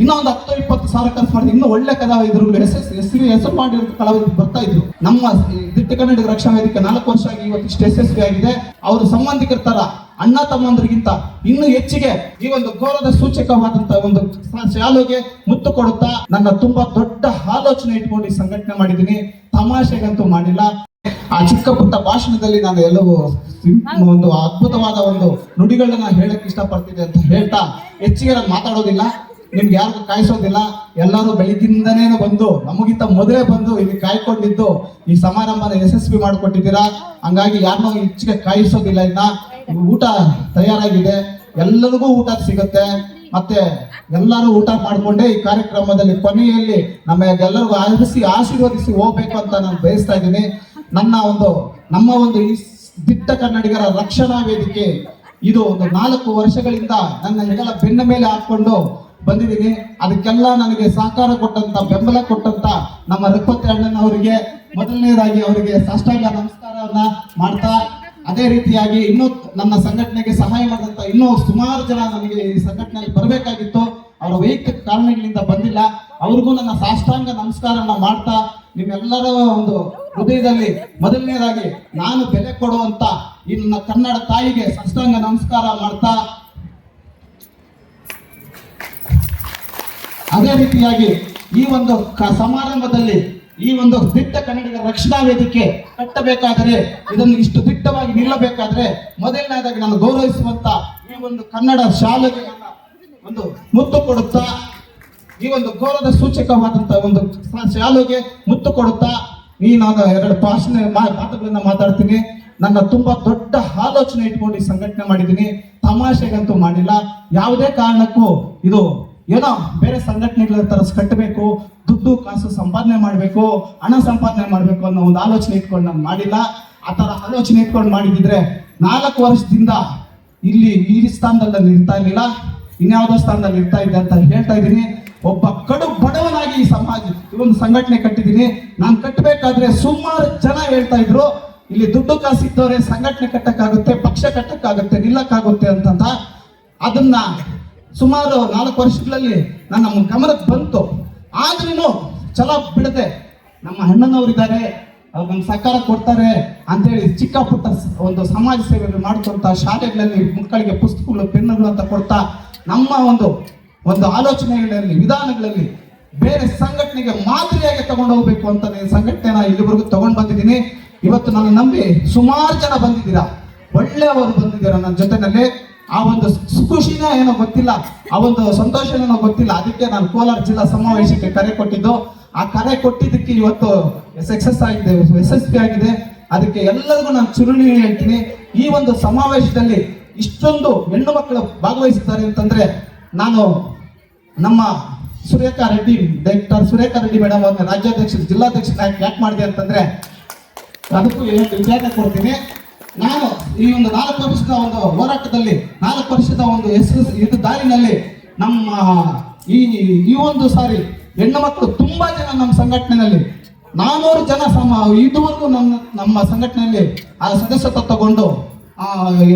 ಇನ್ನೂ ಒಂದು ಹತ್ತು ಇಪ್ಪತ್ತು ಸಾವಿರ ಖರ್ಚು ಮಾಡಿದ್ರೆ ಇನ್ನೂ ಒಳ್ಳೆ ಕಲಾವಿದರು ಹೆಸರು ಹೆಸರು ಹೆಸರು ಮಾಡಿರೋ ಕಲಾವಿದರು ಬರ್ತಾ ಇದ್ರು. ನಮ್ಮ ದಿಟ್ಟ ಕನ್ನಡಿಗ ರಕ್ಷಣಾ ವೇದಿಕೆ ನಾಲ್ಕು ವರ್ಷ ಆಗಿ ಇವತ್ತು ಇಷ್ಟು ಯಶಸ್ವಿ ಆಗಿದೆ. ಅವರು ಸಂಬಂಧಿಕರ ತರ ಅಣ್ಣ ತಮ್ಮಂದ್ರಿಗಿಂತ ಇನ್ನೂ ಹೆಚ್ಚಿಗೆ ಈ ಒಂದು ಗೌರವದ ಸೂಚಕವಾದಂತ ಒಂದು ಶಾಲೆಗೆ ಶಾಲುಗೆ ಮುತ್ತು ಕೊಡುತ್ತಾ ನನ್ನ ತುಂಬಾ ದೊಡ್ಡ ಆಲೋಚನೆ ಇಟ್ಕೊಂಡು ಈ ಸಂಘಟನೆ ಮಾಡಿದ್ದೀನಿ. ತಮಾಷೆಗಂತೂ ಮಾಡಿಲ್ಲ. ಆ ಚಿಕ್ಕ ಪುಟ್ಟ ಭಾಷಣದಲ್ಲಿ ನಾನು ಎಲ್ಲವೂ ಒಂದು ಅದ್ಭುತವಾದ ಒಂದು ನುಡಿಗಳನ್ನ ಹೇಳಕ್ ಇಷ್ಟಪಡ್ತಿದ್ದೆ ಅಂತ ಹೇಳ್ತಾ ಹೆಚ್ಚಿಗೆ ನಾನು ಮಾತಾಡೋದಿಲ್ಲ. ನಿಮ್ಗೆ ಯಾರು ಕಾಯಿಸೋದಿಲ್ಲ, ಎಲ್ಲರೂ ಬೆಳಿಗ್ಗಿಂದನೇ ಬಂದು, ನಮಗಿಂತ ಮೊದಲೇ ಬಂದು ಇಲ್ಲಿ ಕಾಯ್ಕೊಂಡಿದ್ದು ಈ ಸಮಾರಂಭನ ಯಶಸ್ವಿ ಮಾಡಿಕೊಟ್ಟಿದ್ದೀರಾ? ಹಂಗಾಗಿ ಯಾರನ್ನೂ ಹೆಚ್ಚಿಗೆ ಕಾಯಿಸೋದಿಲ್ಲ ಇನ್ನ? ಊಟ ತಯಾರಾಗಿದೆ, ಎಲ್ಲರಿಗೂ ಊಟ ಸಿಗುತ್ತೆ. ಮತ್ತೆ ಎಲ್ಲರೂ ಊಟ ಮಾಡಿಕೊಂಡೇ ಈ ಕಾರ್ಯಕ್ರಮದಲ್ಲಿ ಕೊನೆಯಲ್ಲಿ ನಮಗೆಲ್ಲರಿಗೂ ಆರಿಸಿ ಆಶೀರ್ವದಿಸಿ ಹೋಗ್ಬೇಕು ಅಂತ ನಾನು ಬಯಸ್ತಾ ಇದ್ದೀನಿ. ನನ್ನ ಒಂದು, ನಮ್ಮ ಒಂದು ಈ ದಿಟ್ಟ ಕನ್ನಡಿಗರ ರಕ್ಷಣಾ ವೇದಿಕೆ, ಇದು ಒಂದು ನಾಲ್ಕು ವರ್ಷಗಳಿಂದ ನನ್ನ ಹೆಗಲ ಬೆನ್ನ ಮೇಲೆ ಹಾಕೊಂಡು ಬಂದಿದ್ದೀನಿ. ಅದಕ್ಕೆಲ್ಲ ನನಗೆ ಸಹಕಾರ ಕೊಟ್ಟಂತ, ಬೆಂಬಲ ಕೊಟ್ಟಂತ ನಮ್ಮ ರಘುಪತಿ ಅಣ್ಣನವರಿಗೆ ಮೊದಲನೇದಾಗಿ ಅವರಿಗೆ ಸಾಷ್ಟಾಂಗ ನಮಸ್ಕಾರವನ್ನ ಮಾಡ್ತಾ, ಅದೇ ರೀತಿಯಾಗಿ ಇನ್ನೂ ನನ್ನ ಸಂಘಟನೆಗೆ ಸಹಾಯ ಮಾಡಿದಂತ ಇನ್ನೂ ಸುಮಾರು ಜನ ನನಗೆ ಈ ಸಂಘಟನೆಯಲ್ಲಿ ಬರಬೇಕಾಗಿತ್ತು. ಅವರ ವೈಯಕ್ತಿಕ ಕಾರಣಗಳಿಂದ ಬಂದಿಲ್ಲ. ಅವ್ರಿಗೂ ನನ್ನ ಸಾಷ್ಟಾಂಗ ನಮಸ್ಕಾರವನ್ನ ಮಾಡ್ತಾ, ನಿಮ್ಮೆಲ್ಲರ ಒಂದು ಹೃದಯದಲ್ಲಿ ಮೊದಲನೇದಾಗಿ ನಾನು ಬೆಲೆ ಕೊಡುವಂತ ಈ ನನ್ನ ಕನ್ನಡ ತಾಯಿಗೆ ಸಾಷ್ಟಾಂಗ ನಮಸ್ಕಾರ ಮಾಡ್ತಾ ಅದೇ ರೀತಿಯಾಗಿ ಈ ಒಂದು ಸಮಾರಂಭದಲ್ಲಿ ಈ ಒಂದು ದಿಟ್ಟ ಕನ್ನಡಿಗರ ರಕ್ಷಣಾ ವೇದಿಕೆ ಕಟ್ಟಬೇಕಾದರೆ, ಇದನ್ನು ಇಷ್ಟು ದಿಟ್ಟವಾಗಿ ನಿಲ್ಲಬೇಕಾದ್ರೆ ಮೊದಲನೇದಾಗಿ ನಾನು ಗೌರವಿಸುವಂತ ಈ ಒಂದು ಕನ್ನಡ ಶಾಲೆಗೆ ಒಂದು ಮುತ್ತು ಕೊಡುತ್ತಾ, ಈ ಒಂದು ಗೌರವದ ಸೂಚಕವಾದಂತ ಒಂದು ಶಾಲೆಗೆ ಮುತ್ತು ಕೊಡುತ್ತಾ, ಈ ನಾನು ಎರಡು ಭಾಷಣ ಮಾತುಗಳನ್ನ ಮಾತಾಡ್ತೀನಿ. ನನ್ನ ತುಂಬಾ ದೊಡ್ಡ ಆಲೋಚನೆ ಇಟ್ಕೊಂಡು ಸಂಘಟನೆ ಮಾಡಿದ್ದೀನಿ. ತಮಾಷೆಗಂತೂ ಮಾಡಿಲ್ಲ. ಯಾವುದೇ ಕಾರಣಕ್ಕೂ ಇದು ಏನೋ ಬೇರೆ ಸಂಘಟನೆಗಳ ತರಸ್ ಕಟ್ಟಬೇಕು, ದುಡ್ಡು ಕಾಸು ಸಂಪಾದನೆ ಮಾಡಬೇಕು, ಹಣ ಸಂಪಾದನೆ ಮಾಡಬೇಕು ಅನ್ನೋ ಒಂದು ಆಲೋಚನೆ ಇಟ್ಕೊಂಡು ನಾನು ಮಾಡಿಲ್ಲ. ಆ ಥರ ಆಲೋಚನೆ ಇಟ್ಕೊಂಡು ಮಾಡಿದಿದ್ರೆ ನಾಲ್ಕು ವರ್ಷದಿಂದ ಇಲ್ಲಿ ಈ ಸ್ಥಾನದಲ್ಲಿ ನಾನು ಇರ್ತಾ ಇರಲಿಲ್ಲ, ಇನ್ಯಾವುದೋ ಸ್ಥಾನದಲ್ಲಿ ಇರ್ತಾ ಇದ್ದೆ ಅಂತ ಹೇಳ್ತಾ ಇದ್ದೀನಿ. ಒಬ್ಬ ಕಡು ಬಡವನಾಗಿ ಈ ಸಮಾಜ ಒಂದು ಸಂಘಟನೆ ಕಟ್ಟಿದ್ದೀನಿ. ನಾನು ಕಟ್ಟಬೇಕಾದ್ರೆ ಸುಮಾರು ಜನ ಹೇಳ್ತಾ ಇದ್ರು, ಇಲ್ಲಿ ದುಡ್ಡು ಕಾಸು ಇದ್ದವ್ರೆ, ಸಂಘಟನೆ ಕಟ್ಟಕ್ಕಾಗುತ್ತೆ, ಪಕ್ಷ ಕಟ್ಟಕ್ಕಾಗುತ್ತೆ, ನಿಲ್ಲಕ್ಕಾಗುತ್ತೆ ಅಂತಂದ. ಅದನ್ನ ಸುಮಾರು ನಾಲ್ಕು ವರ್ಷಗಳಲ್ಲಿ ನನ್ನ ಗಮನಕ್ಕೆ ಬಂತು. ಆದ್ರೂ ಛಲ ಬಿಡದೆ ನಮ್ಮ ಅಣ್ಣನವರಿದ್ದಾರೆ ಅವ್ರು ನಮ್ಗೆ ಸಹಕಾರ ಕೊಡ್ತಾರೆ ಅಂತೇಳಿ ಚಿಕ್ಕ ಪುಟ್ಟ ಒಂದು ಸಮಾಜ ಸೇವೆಗಳು ಮಾಡ್ಕೊಳ್ತಾ ಶಾಲೆಗಳಲ್ಲಿ ಮಕ್ಕಳಿಗೆ ಪುಸ್ತಕಗಳು, ಪೆನ್ನುಗಳು ಅಂತ ಕೊಡ್ತಾ ನಮ್ಮ ಒಂದು ಒಂದು ಆಲೋಚನೆಗಳಲ್ಲಿ, ವಿಧಾನಗಳಲ್ಲಿ ಬೇರೆ ಸಂಘಟನೆಗೆ ಮಾದರಿಯಾಗಿ ತಗೊಂಡು ಹೋಗ್ಬೇಕು ಅಂತ ಸಂಘಟನೆ ಸಂಘಟನೆನ ಇಲ್ಲಿವರೆಗೂ ತಗೊಂಡು ಬಂದಿದ್ದೀನಿ. ಇವತ್ತು ನಾನು ನಂಬಿ ಸುಮಾರು ಜನ ಬಂದಿದ್ದೀರಾ? ಒಳ್ಳೆಯವರು ಬಂದಿದ್ದೀರಾ ನನ್ನ ಜೊತೆನಲ್ಲಿ? ಆ ಒಂದು ಖುಷಿನ ಏನೋ ಗೊತ್ತಿಲ್ಲ, ಆ ಒಂದು ಸಂತೋಷನೇನೋ ಗೊತ್ತಿಲ್ಲ. ಅದಕ್ಕೆ ನಾನು ಕೋಲಾರ ಜಿಲ್ಲಾ ಸಮಾವೇಶಕ್ಕೆ ಕರೆ ಕೊಟ್ಟಿದ್ದು. ಆ ಕರೆ ಕೊಟ್ಟಿದ್ದಕ್ಕೆ ಇವತ್ತು ಸಕ್ಸಸ್ ಆಗಿದೆ ಯಶಸ್ವಿ ಆಗಿದೆ. ಅದಕ್ಕೆ ಎಲ್ಲರಿಗೂ ನಾನು ಚುರುಳಿ ಹೇಳ್ತೀನಿ. ಈ ಒಂದು ಸಮಾವೇಶದಲ್ಲಿ ಇಷ್ಟೊಂದು ಹೆಣ್ಣು ಮಕ್ಕಳು ಭಾಗವಹಿಸಿದ್ದಾರೆ ಅಂತಂದ್ರೆ ನಾನು ನಮ್ಮ ಸುರೇಖಾ ರೆಡ್ಡಿ, ಡಾಕ್ಟರ್ ಸುರೇಖಾ ರೆಡ್ಡಿ ಮೇಡಮ್ ಅವ್ರನ್ನ ರಾಜ್ಯಾಧ್ಯಕ್ಷ, ಜಿಲ್ಲಾಧ್ಯಕ್ಷ ಯಾಕೆ ಮಾಡಿದೆ ಅಂತಂದ್ರೆ, ಅದಕ್ಕೂ ವಿಚಾರಣೆ ಕೊಡ್ತೀನಿ. ನಾನು ಈ ಒಂದು ನಾಲ್ಕು ವರ್ಷದ ಒಂದು ಹೋರಾಟದಲ್ಲಿ, ನಾಲ್ಕು ವರ್ಷದ ಒಂದು ಹೆಸರು ಇದು ದಾರಿನಲ್ಲಿ ನಮ್ಮ ಈ ಈ ಒಂದು ಸಾರಿ ಹೆಣ್ಣು ಮಕ್ಕಳು ತುಂಬಾ ಜನ ನಮ್ಮ ಸಂಘಟನೆಯಲ್ಲಿ, ನಾನೂರು ಜನ ಸಮ, ಇದುವರೆಗೂ ನನ್ನ, ನಮ್ಮ ಸಂಘಟನೆಯಲ್ಲಿ ಆ ಸದಸ್ಯತ್ವ ತಗೊಂಡು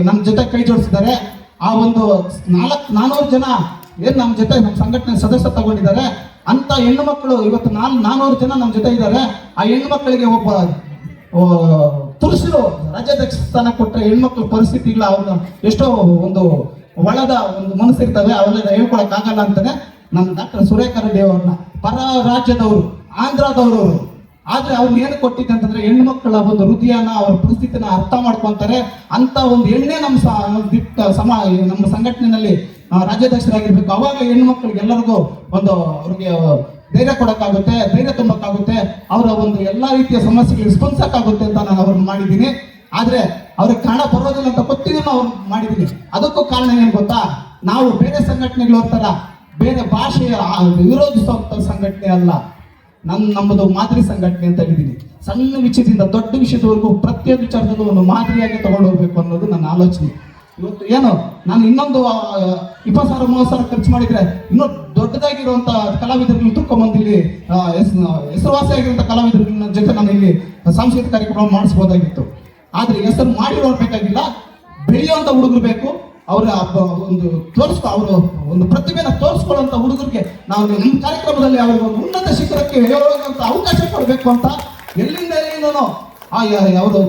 ನಮ್ಮ ಜೊತೆ ಕೈ ಜೋಡಿಸಿದ್ದಾರೆ. ಆ ಒಂದು ನಾಲ್ಕು, ನಾನೂರು ಜನ ಏನು ನಮ್ಮ ಜೊತೆ ನಮ್ಮ ಸಂಘಟನೆ ಸದಸ್ಯ ತಗೊಂಡಿದ್ದಾರೆ. ಅಂತ ಹೆಣ್ಣು ಮಕ್ಕಳು ಇವತ್ತು ನಾಲ್, ನಾನೂರು ಜನ ನಮ್ಮ ಜೊತೆ ಇದ್ದಾರೆ. ಆ ಹೆಣ್ಣು ಮಕ್ಕಳಿಗೆ ಒಬ್ಬ ಪುರುಷರು ರಾಜ್ಯಾಧ್ಯಕ್ಷ ಸ್ಥಾನ ಕೊಟ್ಟರೆ ಹೆಣ್ಮಕ್ಳ ಇಲ್ಲ ಅವ್ರನ್ನ ಎಷ್ಟೋ ಒಂದು ಒಳದ ಒಂದು ಮನಸ್ಸಿರ್ತವೆ ಅವೆಲ್ಲ ಹೇಳ್ಕೊಳಕ್ ಆಗಲ್ಲ ಅಂತಾನೆ ನಮ್ಮ ಡಾಕ್ಟರ್ ಸುರೇಖರ ಅವ್ರನ್ನ. ಪರ ರಾಜ್ಯದವರು, ಆಂಧ್ರದವರು. ಆದ್ರೆ ಅವ್ರು ಏನು ಕೊಟ್ಟಿದ್ದೆ ಅಂತಂದ್ರೆ ಹೆಣ್ಮಕ್ಳ ಒಂದು ಹೃದಯನ, ಅವ್ರ ಪರಿಸ್ಥಿತಿನ ಅರ್ಥ ಮಾಡ್ಕೊಂತಾರೆ. ಅಂತ ಒಂದು ಎಣ್ಣೆ ನಮ್ಮ ಸಮ, ನಮ್ಮ ಸಂಘಟನೆಯಲ್ಲಿ ರಾಜ್ಯಾಧ್ಯಕ್ಷರಾಗಿರ್ಬೇಕು. ಅವಾಗ ಹೆಣ್ಮಕ್ಳಿಗೆ ಎಲ್ಲರಿಗೂ ಒಂದು ಅವ್ರಿಗೆ ಧೈರ್ಯ ಕೊಡೋಕ್ಕಾಗುತ್ತೆ, ಧೈರ್ಯ ತುಂಬಕ್ಕಾಗುತ್ತೆ, ಅವರ ಒಂದು ಎಲ್ಲಾ ರೀತಿಯ ಸಮಸ್ಯೆಗಳಿಗೆ ಆಗುತ್ತೆ ಅಂತ ನಾನು ಅವ್ರನ್ನ ಮಾಡಿದ್ದೀನಿ. ಆದ್ರೆ ಅವ್ರಿಗೆ ಕನ್ನಡ ಬರೋದಿಲ್ಲ ಅಂತ ಗೊತ್ತಿದ್ದು ಅವ್ರು ಮಾಡಿದ್ದೀನಿ. ಅದಕ್ಕೂ ಕಾರಣ ಏನು ಗೊತ್ತಾ? ನಾವು ಬೇರೆ ಸಂಘಟನೆಗಳು ಹೋಗ್ತಾರ ಬೇರೆ ಭಾಷೆಯ ವಿರೋಧಿಸುವಂತ ಸಂಘಟನೆ ಅಲ್ಲ. ನನ್ನ ನಮ್ಮದು ಮಾದರಿ ಸಂಘಟನೆ ಅಂತ ಹೇಳಿದ್ದೀನಿ. ಸಣ್ಣ ವಿಷಯದಿಂದ ದೊಡ್ಡ ವಿಷಯದವರೆಗೂ ಪ್ರತಿಯೊಂದು ವಿಚಾರದಲ್ಲೂ ಒಂದು ಮಾದರಿಯಾಗಿ ತಗೊಂಡು ಹೋಗ್ಬೇಕು ಅನ್ನೋದು ನನ್ನ ಆಲೋಚನೆ. ಇವತ್ತು ಏನು ನಾನು ಇನ್ನೊಂದು ಇಪ್ಪತ್ತು ಸಾವಿರ ಮೂವತ್ತು ಸಾವಿರ ಖರ್ಚು ಮಾಡಿದ್ರೆ ಇನ್ನೂ ದೊಡ್ಡದಾಗಿರುವಂತ ಕಲಾವಿದರನ್ನು ತುರ್ಕೊಂಬಂದು ಇಲ್ಲಿ ಆ, ಹೆಸ್- ಹೆಸರುವಾಸಿಯಾಗಿರುವಂತ ಕಲಾವಿದರ ಜೊತೆ ನಾನು ಇಲ್ಲಿ ಸಾಂಸ್ಕೃತಿಕ ಕಾರ್ಯಕ್ರಮ ಮಾಡಿಸ್ಬೋದಾಗಿತ್ತು. ಆದ್ರೆ ಹೆಸರು ಮಾಡಿ ನೋಡ್ಬೇಕಾಗಿಲ್ಲ ಬೆಳೆಯುವಂತ ಹುಡುಗರು ಬೇಕು. ಅವರ ಒಂದು ತೋರಿಸ್ಕೊ ಅವರು ಒಂದು ಪ್ರತಿಭೆನ ತೋರಿಸ್ಕೊಳ್ಳುವಂತ ಹುಡುಗರಿಗೆ ನಾವು ನಮ್ಮ ಕಾರ್ಯಕ್ರಮದಲ್ಲಿ ಅವರಿಗೆ ಒಂದು ಉನ್ನತ ಶಿಖರಕ್ಕೆ ಹೇಳುವಂತ ಅವಕಾಶ ಕೊಡಬೇಕು ಅಂತ ಎಲ್ಲಿಂದ ಎಲ್ಲಿಂದನೋ ಆ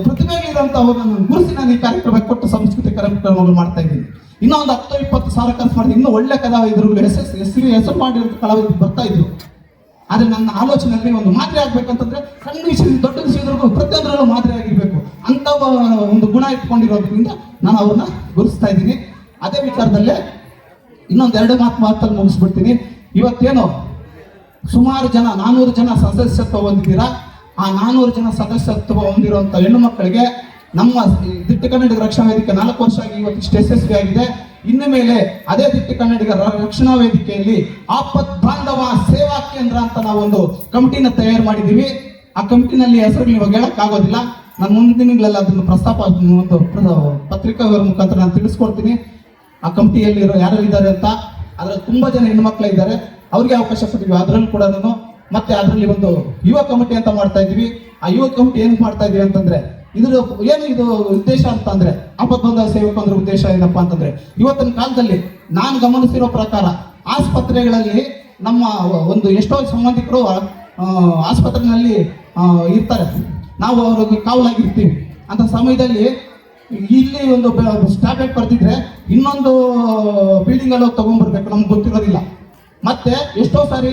ಪ್ರತಿಭೆಗಳಿರುವಂತ ಅವರನ್ನು ಗುರುಸಿ ನಾನು ಈ ಕಾರ್ಯಕ್ರಮ ಕೊಟ್ಟು ಸಾಂಸ್ಕೃತಿಕ ಕಾರ್ಯಕ್ರಮಗಳು ಮಾಡ್ತಾ ಇದ್ದೀನಿ. ಇನ್ನೊಂದು ಹತ್ತು ಇಪ್ಪತ್ತು ಸಾವಿರ ಖರ್ಚು ಮಾಡಿ, ಇನ್ನೂ ಒಳ್ಳೆ ಕಲಾವಿದರು ಹೆಸರು ಹೆಸರು ಹೆಸರು ಮಾಡಿರೋ ಕಲಾವಿದರು ಬರ್ತಾ ಇದ್ರು. ಆದ್ರೆ ನನ್ನ ಆಲೋಚನೆಯಲ್ಲಿ ಒಂದು ಮಾದರಿ ಆಗ್ಬೇಕಂತಂದ್ರೆ ಸಣ್ಣ ವಿಷಯ ದೊಡ್ಡ ವಿಷಯದವರೆಗೂ ಪ್ರತಿಯೊಂದರಲ್ಲೂ ಮಾದರಿ ಆಗಿರಬೇಕು. ಅಂತ ಒಂದು ಗುಣ ಇಟ್ಕೊಂಡಿರೋದ್ರಿಂದ ನಾನು ಅವ್ರನ್ನ ಗುರುಸ್ತಾ ಇದ್ದೀನಿ. ಅದೇ ವಿಚಾರದಲ್ಲೇ ಇನ್ನೊಂದು ಎರಡು ಮಾತು ಮಾತಲ್ಲಿ ಮುಗಿಸ್ಬಿಡ್ತೀನಿ. ಇವತ್ತೇನು ಸುಮಾರು ಜನ, ನಾನೂರು ಜನ ಸದಸ್ಯತ್ವ ಹೊಂದಿದ್ದೀರಾ? ಆ ನಾನೂರು ಜನ ಸದಸ್ಯತ್ವ ಹೊಂದಿರುವಂತ ಹೆಣ್ಣು ಮಕ್ಕಳಿಗೆ ನಮ್ಮ ದಿಟ್ಟ ಕನ್ನಡಿಗ ರಕ್ಷಣಾ ವೇದಿಕೆ ನಾಲ್ಕು ವರ್ಷ ಆಗಿ ಇವತ್ತು ಇಷ್ಟು ಯಶಸ್ವಿ ಆಗಿದೆ. ಇನ್ನು ಮೇಲೆ ಅದೇ ದಿಟ್ಟ ಕನ್ನಡಿಗ ರಕ್ಷಣಾ ವೇದಿಕೆಯಲ್ಲಿ ಆಪತ್ ಬಾಂಧವ ಸೇವಾ ಕೇಂದ್ರ ಅಂತ ನಾವೊಂದು ಕಮಿಟಿನ ತಯಾರು ಮಾಡಿದ್ದೀವಿ. ಆ ಕಮಿಟಿನಲ್ಲಿ ಹೆಸರು ಇವಾಗ ಹೇಳಕ್ ಆಗೋದಿಲ್ಲ ನಾನು ಮುಂದಿನ ದಿನಗಳಲ್ಲಿ ಅದನ್ನು ಪ್ರಸ್ತಾಪ, ಒಂದು ಪ್ರ- ಪತ್ರಿಕಾ ಮುಖಾಂತರ ನಾನು ತಿಳಿಸ್ಕೊಡ್ತೀನಿ. ಆ ಕಮಿಟಿಯಲ್ಲಿ ಇರೋ ಯಾರು ಇದ್ದಾರೆ ಅಂತ, ಅದರಲ್ಲಿ ತುಂಬಾ ಜನ ಹೆಣ್ಮಕ್ಳು ಇದ್ದಾರೆ ಅವ್ರಿಗೆ ಅವಕಾಶ ಕೊಟ್ಟಿದ್ವಿ ಅದರಲ್ಲೂ ಕೂಡ ಮತ್ತೆ ಅದರಲ್ಲಿ ಒಂದು ಯುವ ಕಮಿಟಿ ಅಂತ ಮಾಡ್ತಾ ಇದೀವಿ ಆ ಯುವ ಕಮಿಟಿ ಏನ್ ಮಾಡ್ತಾ ಇದೀವಿ ಅಂತಂದ್ರೆ ಇದ್ರ ಏನು ಇದು ಉದ್ದೇಶ ಅಂತ ಅಂದ್ರೆ ಬಂದ ಸೇವಕಂದ್ರ ಉದ್ದೇಶ ಏನಪ್ಪಾ ಅಂತಂದ್ರೆ ಇವತ್ತಿನ ಕಾಲದಲ್ಲಿ ನಾನು ಗಮನಿಸಿರೋ ಪ್ರಕಾರ ಆಸ್ಪತ್ರೆಗಳಲ್ಲಿ ನಮ್ಮ ಒಂದು ಎಷ್ಟೋ ಸಂಬಂಧಿಕರು ಆ, ಆಸ್ಪತ್ರೆನಲ್ಲಿ ಇರ್ತಾರೆ. ನಾವು ಅವ್ರಿಗೆ ಕಾವಲಾಗಿರ್ತೀವಿ. ಅಂತ ಸಮಯದಲ್ಲಿ ಇಲ್ಲಿ ಒಂದು ಸ್ಟ್ಯಾಬ್ಲೆಟ್ ಬರ್ತಿದ್ರೆ ಇನ್ನೊಂದು ಬಿಲ್ಡಿಂಗಲ್ಲಿ ಹೋಗಿ ತಗೊಂಡ್ಬರ್ಬೇಕು. ನಮ್ಗೆ ಗೊತ್ತಿರೋದಿಲ್ಲ. ಮತ್ತೆ ಎಷ್ಟೋ ಸಾರಿ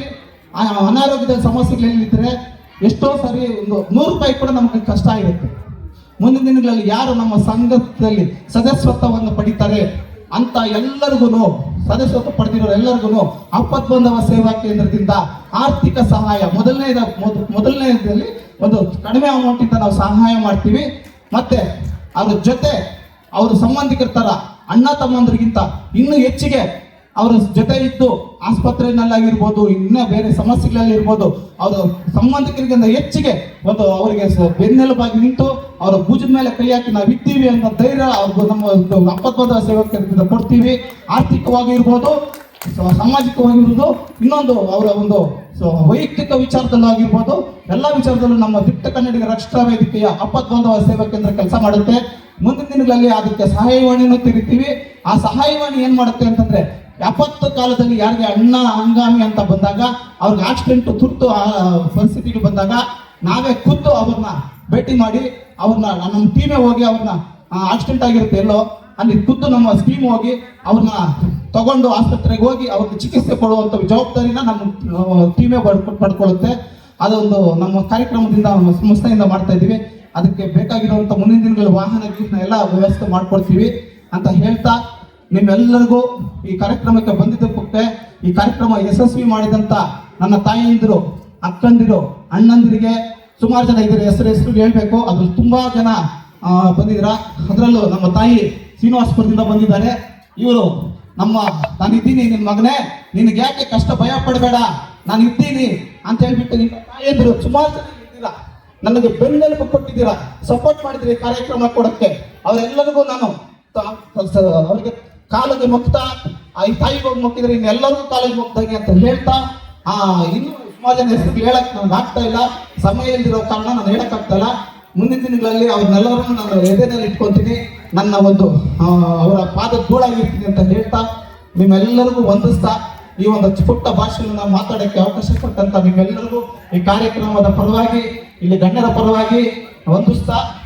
ಅನಾರೋಗ್ಯದ ಸಮಸ್ಯೆಗಳಿದ್ರೆ ಎಷ್ಟೋ ಸಾರಿ ಒಂದು ನೂರು ರೂಪಾಯಿ ಕೂಡ ನಮಗೆ ಕಷ್ಟ ಆಗಿರುತ್ತೆ ಮುಂದಿನ ದಿನಗಳಲ್ಲಿ ಯಾರು ನಮ್ಮ ಸಂಘದಲ್ಲಿ ಸದಸ್ಯತ್ವವನ್ನು ಪಡಿತಾರೆ ಅಂತ ಎಲ್ಲರಿಗೂ ಸದಸ್ಯತ್ವ ಪಡೆದಿರೋ ಎಲ್ಲರಿಗೂ ಆಪತ್ ಬಂಧವ ಸೇವಾ ಕೇಂದ್ರದಿಂದ ಆರ್ಥಿಕ ಸಹಾಯ, ಮೊದಲನೇದ, ಮೊದ- ಮೊದಲನೇದಲ್ಲಿ ಒಂದು ಕಡಿಮೆ ಅಮೌಂಟ್ ಇಂದ ನಾವು ಸಹಾಯ ಮಾಡ್ತೀವಿ. ಮತ್ತೆ ಅವ್ರ ಜೊತೆ ಅವರು ಸಂಬಂಧಿಕರ ತರ ಅಣ್ಣ ತಮ್ಮಂದ್ರಿಗಿಂತ ಇನ್ನೂ ಹೆಚ್ಚಿಗೆ ಅವರ ಜೊತೆ ಇದ್ದು ಆಸ್ಪತ್ರೆನಲ್ಲಾಗಿರ್ಬೋದು, ಇನ್ನ ಬೇರೆ ಸಮಸ್ಯೆಗಳಲ್ಲಿ ಇರ್ಬೋದು ಅವರ ಸಂಬಂಧಿಕರಿಗಿಂತ ಹೆಚ್ಚಿಗೆ ಒಂದು ಅವರಿಗೆ ಬೆನ್ನೆಲುಬಾಗಿ ನಿಂತು ಅವರ ಭುಜದ ಮೇಲೆ ಕೈ ಹಾಕಿ ನಾವು ಇದ್ದೀವಿ ಅಂತ ಧೈರ್ಯ ಅವ್ರಿಗೆ ನಮ್ಮ ಒಂದು ಅಪ್ಪತ್ಬದ್ಧ ಸೇವಕರಿಂದ ಕೊಡ್ತೀವಿ. ಆರ್ಥಿಕವಾಗಿ ಇರ್ಬೋದು ಸಾಮಾಜಿಕವಾಗಿರ್ಬೋದು, ಇನ್ನೊಂದು ಅವರ ಒಂದು ವೈಯಕ್ತಿಕ ವಿಚಾರದಲ್ಲಾಗಿರ್ಬೋದು, ಎಲ್ಲ ವಿಚಾರದಲ್ಲೂ ನಮ್ಮ ದಿಟ್ಟ ಕನ್ನಡಿಗ ರಕ್ಷಣಾ ವೇದಿಕೆಯ ಅಪ್ಪತ್ಬಂಧವ ಸೇವಾ ಕೇಂದ್ರ ಕೆಲಸ ಮಾಡುತ್ತೆ. ಮುಂದಿನ ದಿನಗಳಲ್ಲಿ ಅದಕ್ಕೆ ಸಹಾಯವಾಣಿಯನ್ನು ತೆರಿತೀವಿ ಆ ಸಹಾಯವಾಣಿ ಏನ್ ಮಾಡುತ್ತೆ ಅಂತಂದ್ರೆ ಎಪ್ಪತ್ತು ಕಾಲದಲ್ಲಿ ಯಾರಿಗೆ ಅಣ್ಣ ಹಂಗಾಮಿ ಅಂತ ಬಂದಾಗ, ಅವ್ರಿಗೆ ಆಕ್ಸಿಡೆಂಟ್ ತುರ್ತು ಪರಿಸ್ಥಿತಿಗೆ ಬಂದಾಗ ನಾವೇ ಖುದ್ದು ಅವ್ರನ್ನ ಭೇಟಿ ಮಾಡಿ ಅವ್ರನ್ನ, ನಮ್ಮ ಟೀಮೇ ಹೋಗಿ ಅವ್ರನ್ನ ಆಕ್ಸಿಡೆಂಟ್ ಆಗಿರುತ್ತೆ ಎಲ್ಲೋ, ಅಲ್ಲಿ ಖುದ್ದು ನಮ್ಮ ಸ್ಕೀಮ್ ಹೋಗಿ ಅವ್ರನ್ನ ತಗೊಂಡು ಆಸ್ಪತ್ರೆಗೆ ಹೋಗಿ ಅವ್ರಿಗೆ ಚಿಕಿತ್ಸೆ ಕೊಡುವಂತ ಜವಾಬ್ದಾರಿನ ನಮ್ಮ ಟೀಮೇ ಪಡ್ಕೊಳ್ಳುತ್ತೆ. ಅದೊಂದು ನಮ್ಮ ಕಾರ್ಯಕ್ರಮದಿಂದ, ಸಂಸ್ಥೆಯಿಂದ ಮಾಡ್ತಾ ಇದ್ದೀವಿ. ಅದಕ್ಕೆ ಬೇಕಾಗಿರುವಂಥ ಮುಂದಿನ ದಿನಗಳ ವಾಹನ ಎಲ್ಲ ವ್ಯವಸ್ಥೆ ಮಾಡ್ಕೊಡ್ತೀವಿ ಅಂತ ಹೇಳ್ತಾ ನಿಮ್ಮೆಲ್ಲರಿಗೂ ಈ ಕಾರ್ಯಕ್ರಮಕ್ಕೆ ಬಂದಿದ್ದಕ್ಕೆ ಈ ಕಾರ್ಯಕ್ರಮ ಯಶಸ್ವಿ ಮಾಡಿದಂತ ನನ್ನ ತಾಯಿಯಂದಿರು, ಅಕ್ಕಂದಿರು, ಅಣ್ಣಂದಿರಿಗೆ ಸುಮಾರು ಜನ ಇದ್ರ ಹೆಸರು ಹೆಸರು ಹೇಳಬೇಕು. ಅದ್ರಲ್ಲಿ ತುಂಬಾ ಜನ ಬಂದಿದ್ರ ಅದರಲ್ಲೂ ನಮ್ಮ ತಾಯಿ ಶ್ರೀನಿವಾಸಪುರದಿಂದ ಬಂದಿದ್ದಾರೆ. ಇವರು ನಮ್ಮ, ನಾನಿದ್ದೀನಿ ನಿನ್ನ ಮಗನೇ. ನಿನಗೆ ಯಾಕೆ ಕಷ್ಟ ಭಯ ಪಡಬೇಡ? ನಾನು ಇದ್ದೀನಿ ಅಂತ ಹೇಳ್ಬಿಟ್ಟು ನಿಮ್ಮ ತಾಯಿಯಂದಿರು ಸುಮಾರು ಜನ ಇದ್ದೀರಾ? ನನಗೆ ಬೆನ್ನೆಲುಬು ಕೊಟ್ಟಿದ್ದೀರಾ? ಸಪೋರ್ಟ್ ಮಾಡಿದ್ರಿ ಕಾರ್ಯಕ್ರಮ ಕೊಡಕ್ಕೆ. ಅವರೆಲ್ಲರಿಗೂ ನಾನು ಅವ್ರಿಗೆ ಕಾಲಿಗೆ ಮುಕ್ತಾ. ಆ ಈ ತಾಯಿಗೆ ಹೋಗಿ ಮುಕ್ಕಿದ್ರೆ ಇನ್ನೆಲ್ಲರೂ ಕಾಲಿಗೆ ಮುಕ್ತಾಗಿ ಅಂತ ಹೇಳ್ತಾ, ಆ, ಇನ್ನು ಸುಮಾರು ಹೆಸರು ಹೇಳಕ್ ನನಗೆ ಆಗ್ತಾ ಇಲ್ಲ. ಸಮಯ ಇಲ್ದಿರೋ ಕಾರಣ ನಾನು ಹೇಳಕ್ ಮುಂದಿನ ದಿನಗಳಲ್ಲಿ ಅವ್ರನ್ನೆಲ್ಲರನ್ನು ನಾನು ಎದೆನಲ್ಲಿ ಇಟ್ಕೊತೀನಿ. ನನ್ನ ಒಂದು ಅವರ ಪಾದ ಧೂಳಾಗಿರ್ತೀನಿ ಅಂತ ಹೇಳ್ತಾ, ನಿಮ್ಮೆಲ್ಲರಿಗೂ ವಂದಿಸ್ತಾ, ಈ ಒಂದು ಪುಟ್ಟ ಭಾಷೆಯನ್ನು ಮಾತಾಡೋಕ್ಕೆ ಅವಕಾಶ ಕೊಟ್ಟಂತ ನಿಮ್ಮೆಲ್ಲರಿಗೂ ಈ ಕಾರ್ಯಕ್ರಮದ ಪರವಾಗಿ, ಇಲ್ಲಿ ಗಣ್ಯರ ಪರವಾಗಿ ವಂದಿಸ್ತಾ